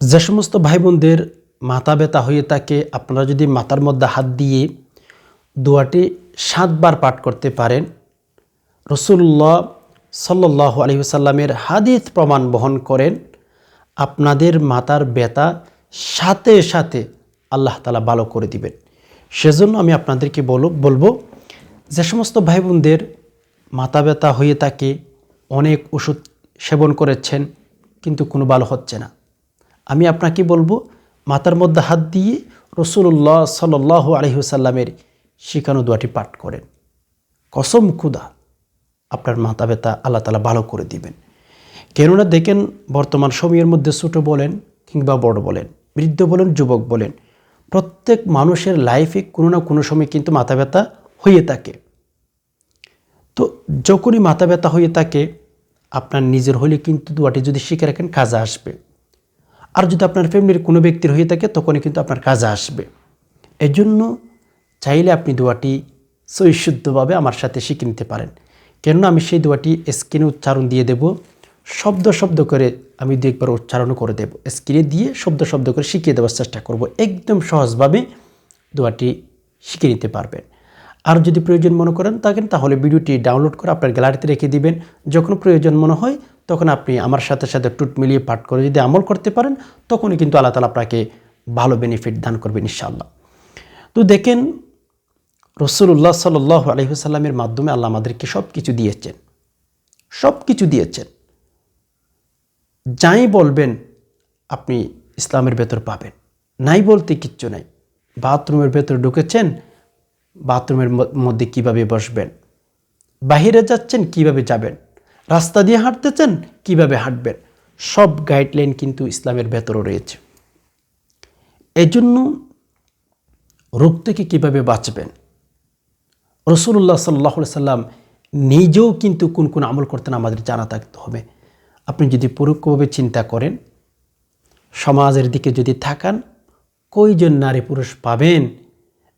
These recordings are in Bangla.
যে সমস্ত ভাই বোনদের মাথা ব্যথা হয়ে থাকে, আপনারা যদি মাথার মধ্যে হাত দিয়ে দোয়াটি সাতবার পাঠ করতে পারেন, রসুল্লাহ সাল্লাহ আলহিসাল্লামের হাদিস প্রমাণ বহন করেন, আপনাদের মাতার ব্যথা সাথে সাথে আল্লাহ তালা ভালো করে দিবেন। সেজন্য আমি আপনাদেরকে বল, বলব, যে সমস্ত ভাই বোনদের মাথা ব্যথা হয়ে থাকে, অনেক ওষুধ সেবন করেছেন, কিন্তু কোনো ভালো হচ্ছে না। আমি আপনাকে বলব, মাথার মধ্যে হাত দিয়ে রসুল্লাহ সাল আলহিহসাল্লামের শিখানো দোয়াটি পাঠ করেন। কসম খুদা, আপনার মাথা ব্যথা আল্লাহ তালা ভালো করে দিবেন। কেননা দেখেন, বর্তমান সময়ের মধ্যে ছোটো বলেন কিংবা বড় বলেন, বৃদ্ধ বলেন, যুবক বলেন, প্রত্যেক মানুষের লাইফে কোনো না কোনো সময় কিন্তু মাথা ব্যথা হয়ে থাকে। তো যখনই মাথা ব্যথা হয়ে থাকে, আপনার নিজের হলে কিন্তু দোয়াটি যদি শিখে রাখেন কাজে আসবে। আর যদি আপনার ফ্যামিলির কোনো ব্যক্তির হয়ে থাকে, তখনই কিন্তু আপনার কাজে আসবে। এই জন্য চাইলে আপনি দোয়াটি সৈশুদ্ধভাবে আমার সাথে শিখে নিতে পারেন। কেননা আমি সেই দোয়াটি স্ক্রিনে উচ্চারণ দিয়ে দেব। শব্দ শব্দ করে আমি দু একবার উচ্চারণ করে দেব। স্ক্রিনে দিয়ে শব্দ শব্দ করে শিখিয়ে দেওয়ার চেষ্টা করব। একদম সহজভাবে দোয়াটি শিখে নিতে পারবেন। আর যদি প্রয়োজন মনে করেন থাকেন, তাহলে ভিডিওটি ডাউনলোড করে আপনার গ্যালারিতে রেখে দিবেন। যখন প্রয়োজন মনে হয় তখন আপনি আমার সাথে সাথে টুট মিলিয়ে পাঠ করে যদি আমল করতে পারেন, তখনই কিন্তু আল্লাহ তালা আপনাকে ভালো বেনিফিট দান করবেন ইনশাআল্লাহ। তো দেখেন রসুল্লাহ সাল্লাহ আলহিহাল্লামের মাধ্যমে আল্লাহ আমাদেরকে সব কিছু দিয়েছেন। সব কিছু দিয়েছেন। যাই বলবেন, আপনি ইসলামের ভেতর পাবেন। নাই বলতে কিচ্ছু নাই। বাথরুমের ভেতর ঢুকেছেন, বাথরুমের মধ্যে কীভাবে বসবেন? বাহিরে যাচ্ছেন, কীভাবে যাবেন? রাস্তা দিয়ে হাঁটতেছেন, কীভাবে হাঁটবেন? সব গাইডলাইন কিন্তু ইসলামের ভেতরও রয়েছে। এজন্য রোগ থেকে কীভাবে বাঁচবেন? রসুল্লাহ সাল্লাহ সাল্লাম নিজেও কিন্তু কোন কোন আমল করতেন আমাদের জানা থাকতে হবে। আপনি যদি পরোক্ষভাবে চিন্তা করেন, সমাজের দিকে যদি থাকান কইজন নারী পুরুষ পাবেন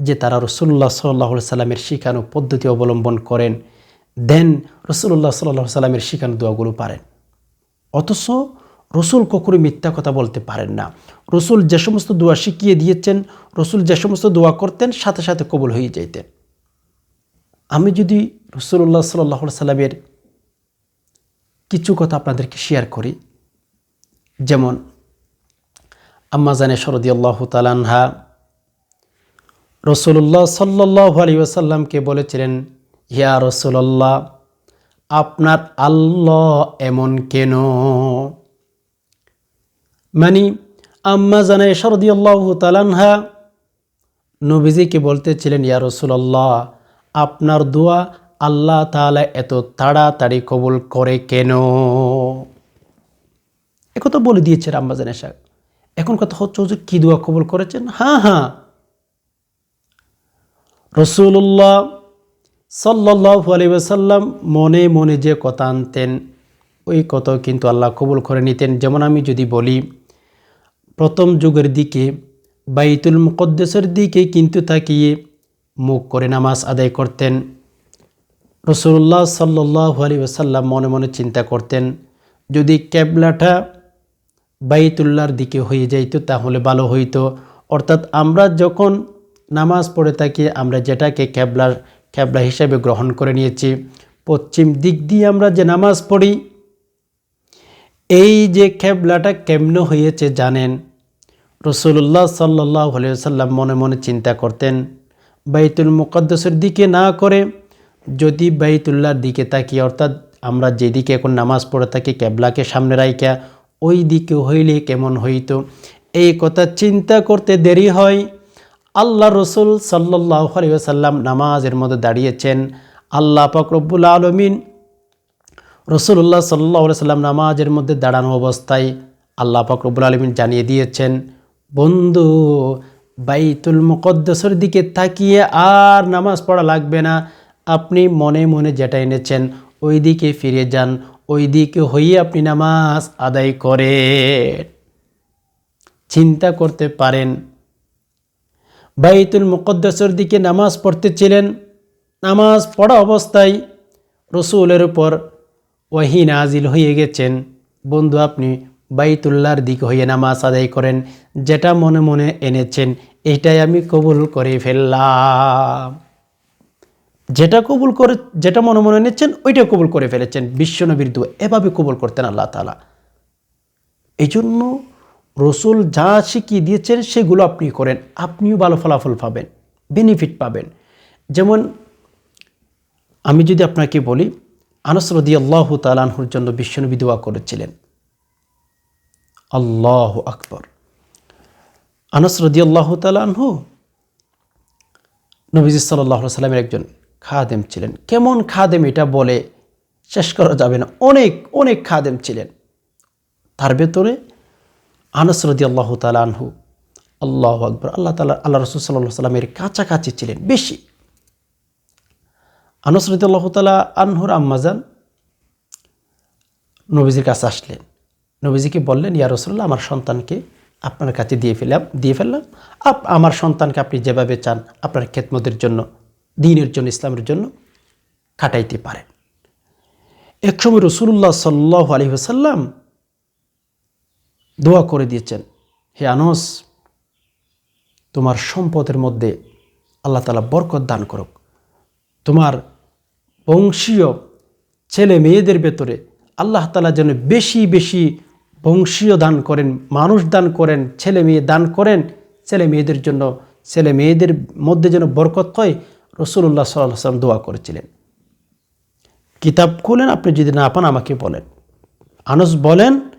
যে তারা রসুল্লাহ সাল্লাহ সাল্লামের শিখানো পদ্ধতি অবলম্বন করেন দেন রসুল্লাহ সাল্লাহ সাল্লামের শিখানো দোয়াগুলো পারেন। অথচ রসুল কখনো মিথ্যা কথা বলতে পারেন না। রসুল যে সমস্ত দোয়া শিখিয়ে দিয়েছেন, রসুল যে সমস্ত দোয়া করতেন, সাথে সাথে কবুল হয়ে যাইতেন। আমি যদি রসুল্লাহ সাল্লাহ সাল্লামের কিছু কথা আপনাদেরকে শেয়ার করি, যেমন আম্মা জানে শরদি আল্লাহ তালানহা রসুল্লাহ সাল্লাহ আলী ওসাল্লামকে বলেছিলেন হিয়া রসুল্লাহ আপনার আল্লাহ এমন কেন? মানে আম্মা জানে শরদি আল্লাহ তালানহা নবীজিকে বলতেছিলেন, ইয়া রসুল্লাহ আপনার দোয়া আল্লাহ তাহলে এত তাড়াতাড়ি কবুল করে কেন? একথা বলে দিয়েছে আম্মাজান এসা এখন কথা হচ্ছে যে কী দোয়া কবুল করেছেন? হ্যাঁ হ্যাঁ। রসুল্লাহ সাল্লাহ আলিবাসাল্লাম মনে মনে যে কথা আনতেন, ওই কথা কিন্তু আল্লাহ কবুল করে নিতেন। যেমন আমি যদি বলি, প্রথম যুগের দিকে, বাইতুল মুকদ্দেসের দিকে কিন্তু তাকিয়ে মুখ করে নামাজ আদায় করতেন। রসুল্লাহ সাল্লাহ আলী ওসাল্লাম মনে মনে চিন্তা করতেন, যদি ক্যাবলাটা বাইতুল্লাহর দিকে হয়ে যাইতো তাহলে ভালো হইতো। অর্থাৎ আমরা যখন নামাজ পড়ে থাকি, আমরা যেটাকে ক্যাবলার ক্যাবলা হিসাবে গ্রহণ করে নিয়েছি। পশ্চিম দিক দিয়ে আমরা যে নামাজ পড়ি, এই যে ক্যাবলাটা কেমন হয়েছে জানেন? রসুল্লাহ সাল্লাহ সাল্লাম মনে মনে চিন্তা করতেন, বাইতুল মুকদ্দসের দিকে না করে যদি বাইতুল্লাহর দিকে তাকি অর্থাৎ আমরা যেদিকে এখন নামাজ পড়ে থাকি ক্যাবলাকে সামনে রাইকা ওই দিকে হইলে কেমন হইতো? এই কথা চিন্তা করতে দেরি হয়। আল্লাহ রসুল সাল্লাহ সাল্লাম নামাজের মধ্যে দাঁড়িয়েছেন। আল্লাহ পাকরব্বুল আলমিন রসুল্লাহ সাল্লাহ সাল্লাম নামাজের মধ্যে দাঁড়ানো অবস্থায় আল্লাহ পাকরব্বুল আলমিন জানিয়ে দিয়েছেন, বন্ধু, বাইতুল মুকদ্দসের দিকে তাকিয়ে আর নামাজ পড়া লাগবে না। আপনি মনে মনে যেটা এনেছেন ওই দিকে ফিরে যান ওই দিকে হয়ে আপনি নামাজ আদায় করে চিন্তা করতে পারেন বাইতুল মুকদ্দসের দিকে নামাজ পড়তেছিলেন। নামাজ পড়া অবস্থায় রসুলের উপর ওয়াহি নাজিল হয়ে গেছেন। বন্ধু, আপনি বাইতুল্লাহর দিকে হয়ে নামাজ আদায় করেন, যেটা মনে মনে এনেছেন, এটাই আমি কবুল করে ফেললাম। যেটা কবুল করে, যেটা মনে মনে নিচ্ছেন ওইটা কবুল করে ফেলেছেন। বিশ্বনবীর দু এভাবে কবুল করতেন আল্লাহ তালা এই জন্য রসুল যা শিখিয়ে দিয়েছেন, সেগুলো আপনি করেন। আপনিও ভালো ফলাফল পাবেন বেনিফিট পাবেন। যেমন আমি যদি আপনাকে বলি, আনস রদি আল্লাহ তালানহুর জন্য বিশ্বনবী দোয়া করেছিলেন। আল্লাহ আকবর। আনস রদি আল্লাহ তালানহু নবীজ সাল্লাহ সাল্লামের একজন খাদেম ছিলেন। কেমন খাদেম এটা বলে শেষ করা যাবে না। অনেক অনেক খাদেম ছিলেন। তার ভেতরে আনস রদি আল্লাহ তালানহু আল্লাহ আকবর, আল্লাহ তালা আল্লাহ রসুল সাল্লাহ সাল্লামের কাছাকাছি ছিলেন, বেশি। আনস রদি আল্লাহ তালা আনহুর আম্মাজান নবীজির কাছে আসলেন। নবীজিকে বললেন, ইয়া রসুল্লাহ আমার সন্তানকে আপনার কাছে দিয়ে ফেলাম, দিয়ে ফেললাম। আপ, আমার সন্তানকে আপনি যেভাবে চান, আপনার খেতমতের জন্য, দিনের জন্য, ইসলামের জন্য কাটাইতে পারেন। একসময় রসুল্লাহ সাল্লাহ আলী সাল্লাম দোয়া করে দিয়েছেন, হে আনস, তোমার সম্পদের মধ্যে আল্লাহ তালা বরকত দান করুক। তোমার বংশীয় ছেলে মেয়েদের ভেতরে আল্লাহ তালা যেন বেশি বেশি বংশীয় দান করেন, মানুষ দান করেন, ছেলে মেয়ে দান করেন, ছেলে মেয়েদের জন্য, ছেলে মেয়েদের মধ্যে যেন বরকত হয় রসুল্লাহ সাল্লাহ সাল্লাম দোয়া করেছিলেন। কিতাব খুলেন, আপনি যদি না পান আমাকে বলেন। আনস বলেন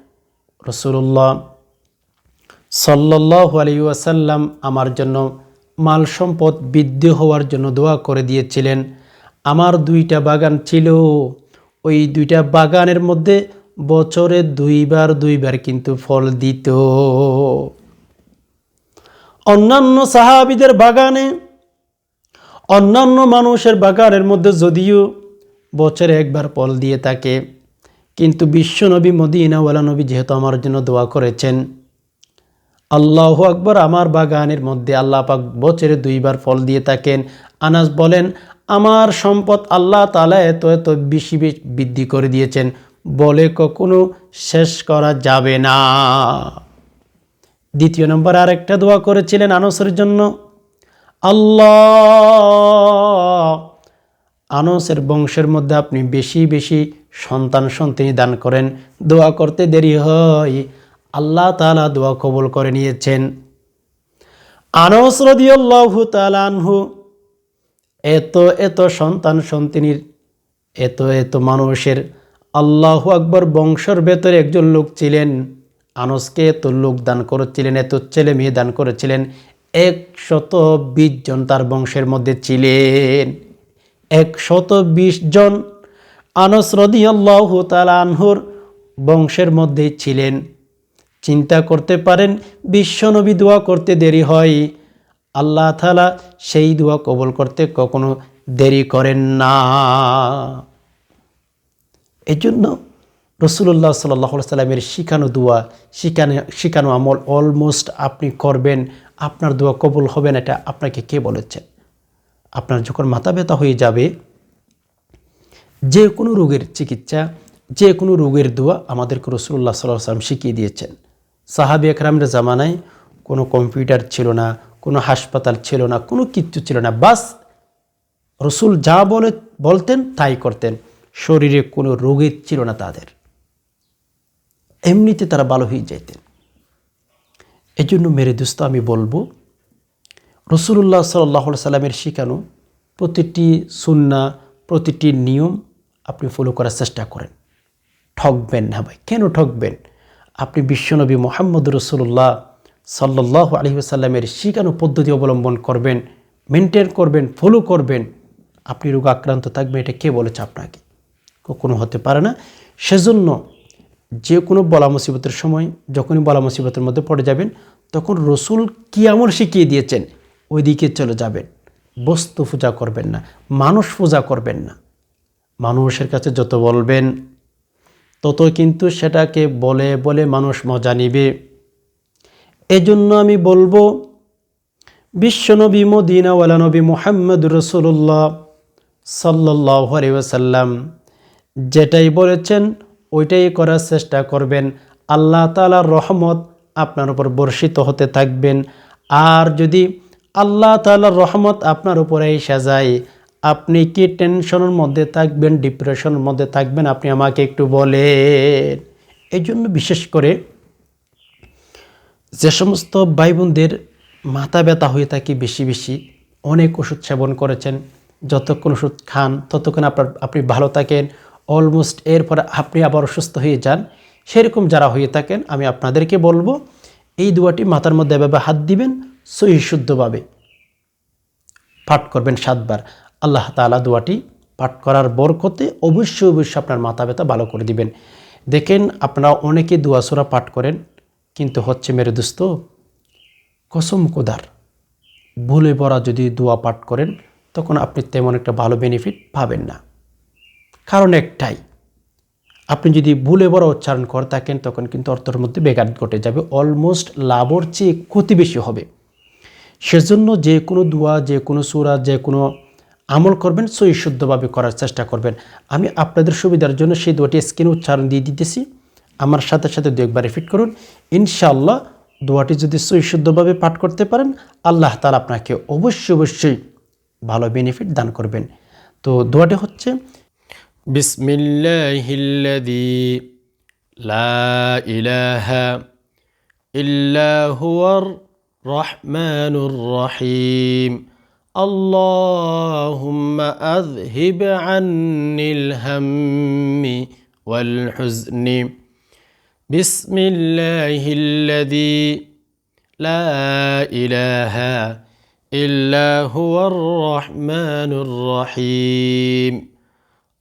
রসুল্লাহ সাল্লাহ আলিউসাল্লাম আমার জন্য মাল সম্পদ বৃদ্ধি হওয়ার জন্য দোয়া করে দিয়েছিলেন। আমার দুইটা বাগান ছিল। ওই দুইটা বাগানের মধ্যে বছরে দুইবার দুইবার কিন্তু ফল দিত। অন্যান্য সাহাবিদের বাগানে, অন্যান্য মানুষের বাগানের মধ্যে যদিও বছরে একবার ফল দিয়ে থাকে। কিন্তু বিশ্বনবী মদিনাওয়ালা নবী যেহেতু আমার জন্য দোয়া করেছেন, আল্লাহ আকবর আমার বাগানের মধ্যে আল্লাহ পাক বছরে দুইবার ফল দিয়ে থাকেন। আনাস বলেন, আমার সম্পদ আল্লাহ তালা এত এত বেশি বৃদ্ধি করে দিয়েছেন, বলে কখনো শেষ করা যাবে না। দ্বিতীয় নম্বর আরেকটা দোয়া করেছিলেন আনসের জন্য, আল্লাহ, আনসের বংশের মধ্যে আপনি বেশি বেশি সন্তান সন্তানি দান করেন। দোয়া করতে দেরি হয়। আল্লাহ তালা দোয়া কবল করে নিয়েছেন। আনস রদিয়াল্লাহু তালানহু এত এত সন্তান সন্তানির, এত এত মানুষের আল্লাহ আকবর বংশর ভেতরে একজন লোক ছিলেন। আনসকে এত লোক দান করেছিলেন, এত ছেলে মেয়ে দান করেছিলেন। একশত বিশ জন তার বংশের মধ্যে ছিলেন। একশত বিশ জন আনস রদিয়াল্লাহ তালানহুর বংশের মধ্যে ছিলেন। চিন্তা করতে পারেন বিশ্বনবী দোয়া করতে দেরি হয়। আল্লাহ তালা সেই দোয়া কবল করতে কখনো দেরি করেন না। এই জন্য রসুল্লাহ সাল্লাহ সাল্লামের শিখানো দোয়া, শিখানো শিখানো আমল অলমোস্ট আপনি করবেন, আপনার দোয়া কবুল হবে না, এটা আপনাকে কে বলেছেন আপনার যখন মাথা ব্যথা হয়ে যাবে যে কোনো রোগের চিকিৎসা, যে কোনো রোগের দোয়া আমাদেরকে রসুল্লাহ সাল্লাহ সাল্লাম শিখিয়ে দিয়েছেন। সাহাবি একরামের জামানায় কোনো কম্পিউটার ছিল না, কোনো হাসপাতাল ছিল না, কোনো কিচ্ছু ছিল না। বাস রসুল যা বলে, বলতেন, তাই করতেন। শরীরে কোনো রোগী ছিল না তাদের। এমনিতে তারা ভালো হয়ে যেতেন এই জন্য মেরে দোস্ত, আমি বলব রসুল্লাহ সাল্লাহ সাল্লামের শিখানো প্রতিটি সুন্না প্রতিটি নিয়ম আপনি ফলো করার চেষ্টা করেন। ঠকবেন না ভাই। কেন ঠকবেন? আপনি বিশ্বনবী মোহাম্মদ রসুল্লাহ সাল্লাহ আলহিসাল্লামের শিখানো পদ্ধতি অবলম্বন করবেন মেনটেন করবেন ফলো করবেন। আপনি রোগ আক্রান্ত থাকবেন, এটা কে বলেছে আপনাকে? কখনো হতে পারে না। সেজন্য যে কোনো বলা মুসিবতের সময় যখনই বলা মুসিবতের মধ্যে পড়ে যাবেন, তখন রসুল কী আমল শিখিয়ে দিয়েছেন? ওই দিকে চলে যাবেন। বস্তু পূজা করবেন না, মানুষ পূজা করবেন না। মানুষের কাছে যত বলবেন তত কিন্তু সেটাকে বলে বলে মানুষ মজা নিবে। এজন্য আমি বলব, বিশ্বনবী মদিনাওয়ালা নবী মোহাম্মদ রসুল্লাহ সাল্লাহ আলিয়াল্লাম যেটাই বলেছেন, ওইটাই করার চেষ্টা করবেন। আল্লাহ তালার রহমত আপনার উপর বর্ষিত হতে থাকবেন। আর যদি আল্লাহ তালার রহমত আপনার উপরে এসে যায় আপনি কি টেনশনের মধ্যে থাকবেন, ডিপ্রেশনের মধ্যে থাকবেন? আপনি আমাকে একটু বলেন। এই জন্য বিশেষ করে যে সমস্ত ভাই বোনদের মাথা ব্যথা হয়ে থাকে বেশি বেশি, অনেক ওষুধ সেবন করেছেন, যতক্ষণ ওষুধ খান, ততক্ষণ আপনার, আপনি ভালো থাকেন অলমোস্ট এরপরে আপনি আবার অসুস্থ হয়ে যান, সেরকম যারা হয়ে থাকেন, আমি আপনাদেরকে বলব, এই দুয়াটি মাথার মধ্যে এভাবে হাত দিবেন, সহি শুদ্ধভাবে পাঠ করবেন সাতবার। আল্লাহ তাআলা দোয়াটি পাঠ করার বরকতে অবশ্যই অবশ্যই আপনার মাথা ব্যথা ভালো করে দিবেন। দেখেন, আপনারা অনেকে দোয়াসোরা পাঠ করেন, কিন্তু হচ্ছে মেরে দোস্ত, কসম কোদার। ভুলে পড়া যদি দোয়া পাঠ করেন, তখন আপনি তেমন একটা ভালো বেনিফিট পাবেন না। কারণ একটাই, আপনি যদি ভুলে বড় উচ্চারণ করে থাকেন, তখন কিন্তু অর্থের মধ্যে বেগাত ঘটে যাবে অলমোস্ট লাভর চেয়ে ক্ষতি বেশি হবে। সেজন্য যে কোনো দোয়া, যে কোনো সুরা, যে কোনো আমল করবেন সই শুদ্ধভাবে করার চেষ্টা করবেন। আমি আপনাদের সুবিধার জন্য সেই দোয়াটি স্ক্রিনে উচ্চারণ দিয়ে দিতেছি। আমার সাথে সাথে দু একবার রিপিট করুন। ইনশাআল্লাহ দোয়াটি যদি সই শুদ্ধভাবে পাঠ করতে পারেন, আল্লাহ তালা আপনাকে অবশ্যই অবশ্যই ভালো বেনিফিট দান করবেন। তো দোয়াটি হচ্ছে, বিসমিল্লাহিল্লাযী লা ইলাহা রহমানুর রহিম। اللهم أذهب عني الهم والحزن. بسم الله الذي لا إله إلا هو الرحمن الرحيم.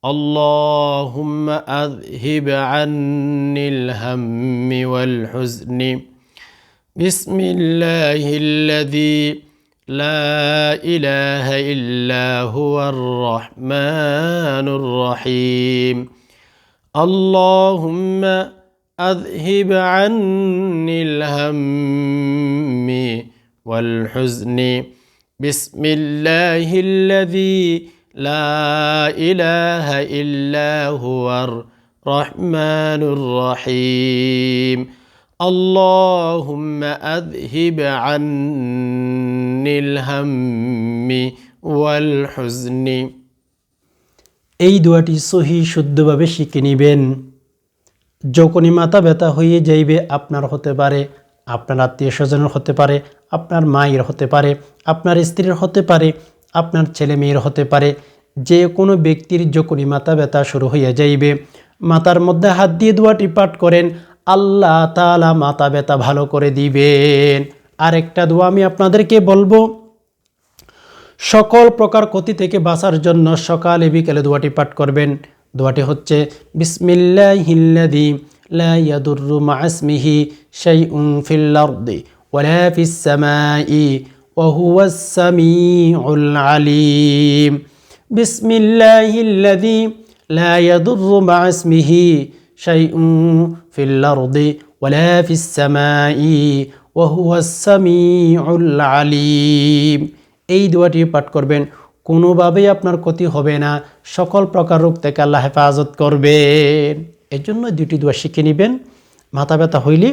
اللهم أذهب عني الهم والحزن. بسم الله الذي لا إله إلا هو الرحمن الرحيم. اللهم أذهب عني الهم والحزن. بسم الله الذي لا إله إلا هو الرحمن الرحيم. اللهم أذهب عني ওয়াল এই দোয়াটি সহি শুদ্ধভাবে শিখে নিবেন। যখনই মাথা ব্যথা হয়ে যাইবে, আপনার হতে পারে, আপনার আত্মীয় স্বজনের হতে পারে, আপনার মায়ের হতে পারে, আপনার স্ত্রীর হতে পারে, আপনার ছেলে মেয়ের হতে পারে, যে কোনো ব্যক্তির যখনই মাথা ব্যথা শুরু হয়ে যাইবে মাতার মধ্যে হাত দিয়ে দোয়াটি পাঠ করেন, আল্লাহ তালা মাথা ব্যথা ভালো করে দিবেন। আরেকটা দোয়া আমি আপনাদেরকে বলব। সকল প্রকার ক্ষতি থেকে বাঁচার জন্য সকালে বিকেলে দোয়াটি পাঠ করবেন। দোয়াটি হচ্ছে বিসমিল্লাহিল্লাদি লা ইয়াদুররু মা'আসমিহি শাইউন ফিল আরদি ওয়ালা ফিস সামাই ওয়া হুয়াস সামিউল আলিম। বিসমিল্লাহিল্লাদি লা ইয়াদুররু মা'আসমিহি শাইউন ফিল আরদি ওয়ালা ফিস সামাই আলিম। এই দোয়াটি পাঠ করবেন, কোনোভাবেই আপনার ক্ষতি হবে না, সকল প্রকার রোগ থেকে আল্লাহ হেফাজত করবেন। এর জন্য দুটি দোয়া শিখে নেবেন, মাথা ব্যথা হইলে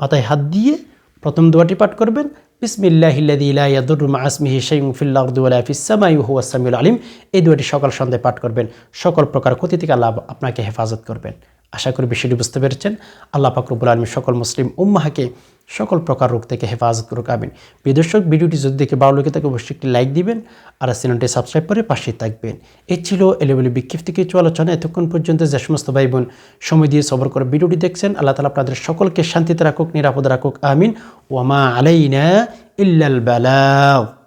মাথায় হাত দিয়ে প্রথম দোয়াটি পাঠ করবেন বিসমিল্লাহিল্লাদিল্লাহদুরমাসমিহি শাইফিসামাই হুয়াসামিউল আলিম। এই দোয়াটি সকাল সন্ধ্যায় পাঠ করবেন, সকল প্রকার ক্ষতি থেকে আল্লাহ আপনাকে হেফাজত করবেন। আশা করি বিষয়টি বুঝতে পেরেছেন। আল্লাহ পাকরবুল আলমী সকল মুসলিম উম্মাহাকে সকল প্রকার রোগ থেকে হেফাজত করুক, আমিন। বিদর্শক ভিডিওটি যদি দেখে ভালো লেগে থাকে, অবশ্যই একটি লাইক দিবেন আর চ্যানেলটি সাবস্ক্রাইব করে পাশে থাকবেন। এই ছিল এলেবেলে বিক্ষিপ্ত কিছু আলোচনা। এতক্ষণ পর্যন্ত যে সমস্ত ভাই বোন সময় দিয়ে সবর করে ভিডিওটি দেখছেন, আল্লাহ তালা আপনাদের সকলকে শান্তিতে রাখুক, নিরাপদ রাখুক, আমিন। ওয়ামা আলাইনা ইল্লাল বালাগ